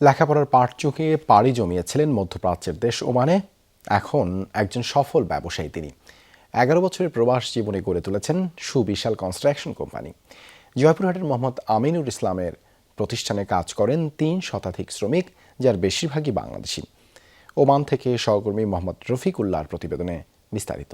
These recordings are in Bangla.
লেখাপড়ার পাঠ চুকে পাড়ি জমিয়েছিলেন মধ্যপ্রাচ্যের দেশ ওমানে। এখন একজন সফল ব্যবসায়ী তিনি। এগারো বছরের প্রবাস জীবনে গড়ে তুলেছেন সুবিশাল কনস্ট্রাকশন কোম্পানি। জয়পুরহাটের মোহাম্মদ আমিনুর ইসলামের প্রতিষ্ঠানে কাজ করেন তিন শতাধিক শ্রমিক, যার বেশিরভাগই বাংলাদেশি। ওমান থেকে সহকর্মী মোহাম্মদ রফিকুল্লাহর প্রতিবেদনে বিস্তারিত।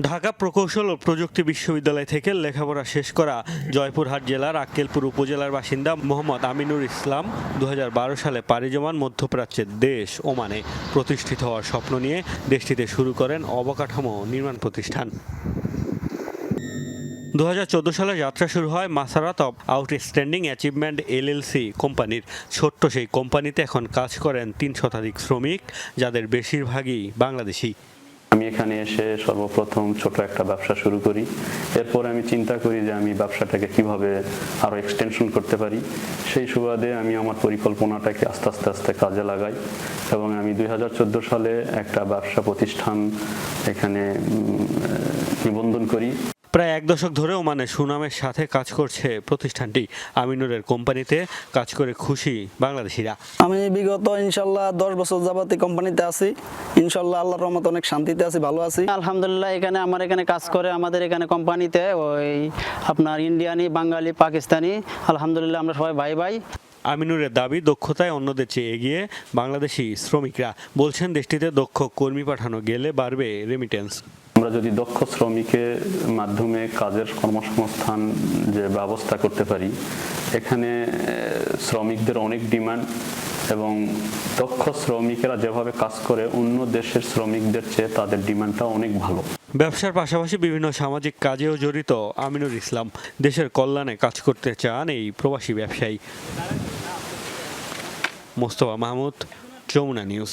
ঢাকা প্রকৌশল ও প্রযুক্তি বিশ্ববিদ্যালয় থেকে লেখাপড়া শেষ করা জয়পুরহাট জেলার আক্কেলপুর উপজেলার বাসিন্দা মোহাম্মদ আমিনুর ইসলাম দু হাজার বারো সালে পাড়ি জমান মধ্যপ্রাচ্যের দেশ ওমানে প্রতিষ্ঠিত হওয়ার স্বপ্ন নিয়ে দেশটিতে শুরু করেন অবকাঠামো নির্মাণ প্রতিষ্ঠান। দু হাজার চোদ্দ সালে যাত্রা শুরু হয় Masarat of outstanding achievement LLC কোম্পানির। ছোট্ট সেই কোম্পানিতে এখন কাজ করেন তিন শতাধিক শ্রমিক, যাদের বেশিরভাগই বাংলাদেশি। আমি এখানে এসে সর্বপ্রথম ছোট একটা ব্যবসা শুরু করি। এরপর আমি চিন্তা করি যে আমি ব্যবসাটাকে কীভাবে আরও এক্সটেনশন করতে পারি। সেই সুবাদে আমি আমার পরিকল্পনাটাকে আস্তে আস্তে আস্তে কাজে লাগাই এবং আমি দুই হাজার চোদ্দ সালে একটা ব্যবসা প্রতিষ্ঠান এখানে নিবন্ধন করি। প্রায় এক দশক ধরে ওমানে সুনামের সাথে কাজ করছে প্রতিষ্ঠানটি। আমিনুরের কোম্পানিতে কাজ করে খুশি বাংলাদেশিরা। আমি বিগত ইনশাল্লাহ দশ বছর যাবত এই কোম্পানিতে আছি। ইনশাল্লাহ আল্লাহর রহমত অনেক শান্তিতে আছি ভালো আছি। আলহামদুলিল্লাহ এখানে আমার এখানে কাজ করে আমাদের এখানে কোম্পানিতে ওই আপনার ইন্ডিয়ানি বাঙালি পাকিস্তানি আলহামদুলিল্লাহ আমরা সবাই ভাই ভাই। আমিনুরের দাবি দক্ষতায় অন্যদের চেয়ে এগিয়ে বাংলাদেশি শ্রমিকরা। বলছেন দেশটিতে দক্ষ কর্মী পাঠানো গেলে বাড়বে রেমিটেন্স আমরা যদি দক্ষ শ্রমিকের মাধ্যমে কাজের কর্মসংস্থান যে ব্যবস্থা করতে পারি, এখানে শ্রমিকদের অনেক ডিমান্ড এবং দক্ষ শ্রমিকেরা যেভাবে কাজ করে, অন্য দেশের শ্রমিকদের চেয়ে তাদের ডিমান্ডটা অনেক ভালো। ব্যবসার পাশাপাশি বিভিন্ন সামাজিক কাজেও জড়িত আমিনুর ইসলাম, দেশের কল্যাণে কাজ করতে চান এই প্রবাসী ব্যবসায়ী। মোস্তফা মাহমুদ, যমুনা নিউজ।